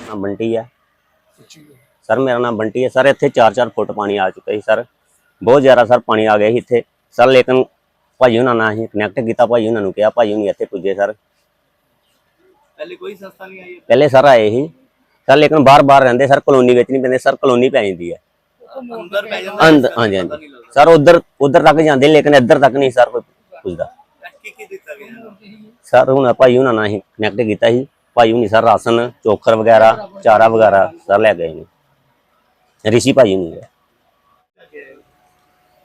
ਨਾਮ ਬੰਟੀ ਹੈ ਸਰ ਮੇਰਾ ਨਾਮ ਬੰਟੀ ਹੈ ਸਰ ਇੱਥੇ 4-4 ਫੁੱਟ ਪਾਣੀ ਆ ਚੁੱਕਾ ਸੀ ਸਰ। ਬਹੁਤ ਜ਼ਿਆਦਾ ਸਰ ਪਾਣੀ ਆ ਗਿਆ ਸੀ ਇੱਥੇ। ਸਰ ਲੇਕਿਨ ਭਾਈ ਉਹਨਾਂ ਨਾਲ ਅਸੀਂ ਕਨੈਕਟ ਕੀਤਾ ਭਾਈ ਉਹਨਾਂ ਨੂੰ ਕਿਹਾ ਭਾਈ ਹੁਣੀ ਇੱਥੇ ਪੁੱਜੇ ਸਰ। ਪਹਿਲੇ ਕੋਈ ਸੰਸਥਾ ਨਹੀਂ ਆਈ ਪਹਿਲੇ ਸਰ ਆਏ ਸੀ। ਸਰ ਲੇਕਿਨ ਬਾਰ-ਬਾਰ ਰਹਿੰਦੇ ਸਰ ਕਲੋਨੀ ਵਿੱਚ ਨਹੀਂ ਪੈਂਦੇ। ਸਰ ਕਲੋਨੀ ਪੈ ਜਾਂਦੀ ਹੈ ਅੰਦਰ ਪੈ ਜਾਂਦਾ ਅੰਦਰ ਹਾਂਜੀ ਹਾਂਜੀ। ਸਰ ਉਧਰ ਉਧਰ ਤੱਕ ਜਾਂਦੇ ਲੇਕਿਨ ਇੱਧਰ ਤੱਕ ਨਹੀਂ ਸਰ ਕੋਈ ਪੁੱਜਦਾ। ਸਰ, ਹੁਣ ਭਾਈ ਉਹਨਾਂ ਨਾਲ ਅਸੀਂ ਕਨੈਕਟ ਕੀਤਾ ਸੀ। ਭਾਈ ਹੁਣੀ ਸਰ ਰਾਸ਼ਨ, ਚੋਖਰ ਵਗੈਰਾ, ਚਾਰਾ ਵਗੈਰਾ ਸਰ ਲੈ ਗਏ ਨੇ। ਰਿਸ਼ੀ ਭਾਈ ਹੁਣੀ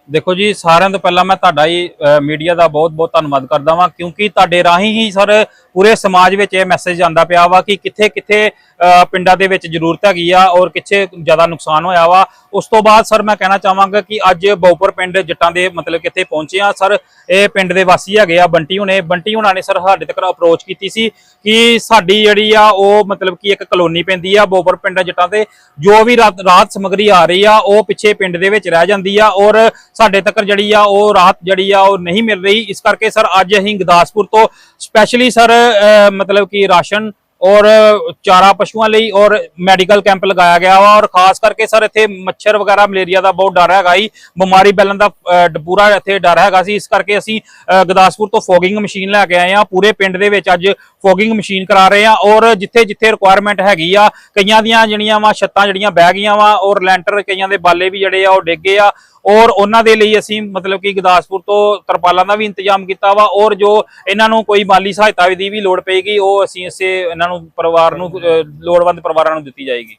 ਦੇਖੋ ਜੀ, ਸਾਰਿਆਂ ਤੋਂ ਪਹਿਲਾਂ ਮੈਂ ਤੁਹਾਡਾ ਹੀ ਮੀਡੀਆ ਦਾ ਬਹੁਤ-ਬਹੁਤ ਧੰਨਵਾਦ ਕਰਦਾ ਵਾਂ, ਕਿਉਂਕਿ ਤੁਹਾਡੇ ਰਾਹੀਂ ਹੀ ਸਰ ਪੂਰੇ ਸਮਾਜ ਵਿੱਚ ਇਹ ਮੈਸੇਜ ਜਾਂਦਾ ਪਿਆ ਵਾ ਕਿ ਕਿੱਥੇ-ਕਿੱਥੇ ਪਿੰਡਾਂ ਦੇ ਵਿੱਚ ਜ਼ਰੂਰਤ ਹੈਗੀ ਆ ਔਰ ਕਿੱਥੇ ਜ਼ਿਆਦਾ ਨੁਕਸਾਨ ਹੋਇਆ ਵਾ। ਉਸ ਤੋਂ ਬਾਅਦ ਸਰ ਮੈਂ ਕਹਿਣਾ ਚਾਹਾਂਗਾ ਕਿ ਅੱਜ ਬੌਪਰ ਪਿੰਡ ਜੱਟਾਂ ਦੇ ਮਤਲਬ ਕਿੱਥੇ ਪਹੁੰਚੇ ਆ। ਸਰ, ਇਹ ਪਿੰਡ ਦੇ ਵਾਸੀ ਹੈਗੇ ਆ ਬੰਟੀ ਹੁਣੇ। ਬੰਟੀ ਹੁਣਾਂ ਨੇ ਸਰ ਸਾਡੇ ਤੱਕ ਅਪਰੋਚ ਕੀਤੀ ਸੀ ਕਿ ਸਾਡੀ ਜਿਹੜੀ ਆ ਉਹ ਮਤਲਬ ਕਿ ਇੱਕ ਕਲੋਨੀ ਪੈਂਦੀ ਆ ਬੌਪਰ ਪਿੰਡ ਜੱਟਾਂ ਤੇ। ਜੋ ਵੀ ਰਾਤ ਰਾਹਤ ਸਮਗਰੀ ਆ ਰਹੀ ਆ, ਉਹ ਪਿੱਛੇ ਪਿੰਡ ਦੇ ਵਿੱਚ ਰਹਿ ਜਾਂਦੀ ਆ ਔਰ ਸਾਡੇ ਤੱਕ ਜਿਹੜੀ ਆ ਉਹ ਰਾਹਤ ਜਿਹੜੀ ਆ ਉਹ ਨਹੀਂ ਮਿਲ ਰਹੀ। ਇਸ ਕਰਕੇ ਸਰ ਅੱਜ ਅਸੀਂ ਗੁਰਦਾਸਪੁਰ ਤੋਂ ਸਪੈਸ਼ਲੀ ਸਰ ਮਤਲਬ ਕਿ ਰਾਸ਼ਨ ਔਰ ਚਾਰਾ ਪਸ਼ੂਆਂ ਲਈ ਔਰ ਮੈਡੀਕਲ ਕੈਂਪ ਲਗਾਇਆ ਗਿਆ ਵਾ ਔਰ ਖਾਸ ਕਰਕੇ ਸਰ ਇੱਥੇ ਮੱਛਰ ਵਗੈਰਾ ਮਲੇਰੀਆ ਦਾ ਬਹੁਤ ਡਰ ਹੈਗਾ ਹੀ ਬਿਮਾਰੀ ਫੈਲਣ ਦਾ ਪੂਰਾ ਇੱਥੇ ਡਰ ਹੈਗਾ ਸੀ। ਇਸ ਕਰਕੇ ਅਸੀਂ ਅਹ, ਗੁਰਦਾਸਪੁਰ ਤੋਂ ਫੋਗਿੰਗ ਮਸ਼ੀਨ ਲੈ ਕੇ ਆਏ ਆ ਪੂਰੇ ਪਿੰਡ ਦੇ ਵਿੱਚ ਅੱਜ ਫੋਗਿੰਗ ਮਸ਼ੀਨ ਕਰਾ ਰਹੇ ਆ ਔਰ ਜਿੱਥੇ ਜਿੱਥੇ ਰਿਕੁਆਇਰਮੈਂਟ ਹੈਗੀ ਆ ਕਈਆਂ ਦੀਆਂ ਜਿਹੜੀਆਂ ਵਾ ਛੱਤਾਂ ਜਿਹੜੀਆਂ ਬਹਿ ਗਈਆਂ ਵਾ ਔਰ ਲੈਂਟਰ ਕਈਆਂ ਦੇ ਬਾਲੇ ਵੀ ਜਿਹੜੇ ਆ ਉਹ ਡਿੱਗੇ ਆ। ਔਰ ਉਹਨਾਂ ਦੇ ਲਈ ਅਸੀਂ ਮਤਲਬ ਕਿ ਗੁਰਦਾਸਪੁਰ ਤੋਂ ਤਰਪਾਲਾਂ ਦਾ ਵੀ ਇੰਤਜ਼ਾਮ ਕੀਤਾ ਵਾ ਔਰ ਜੋ ਇਹਨਾਂ ਨੂੰ ਕੋਈ ਮਾਲੀ ਸਹਾਇਤਾ ਦੀ ਵੀ ਲੋੜ ਪਏਗੀ ਉਹ ਅਸੀਂ ਇਸੇ ਇਹਨਾਂ ਨੂੰ ਪਰਿਵਾਰ ਨੂੰ ਅਹ, ਲੋੜਵੰਦ ਪਰਿਵਾਰਾਂ ਨੂੰ ਦਿੱਤੀ ਜਾਏਗੀ।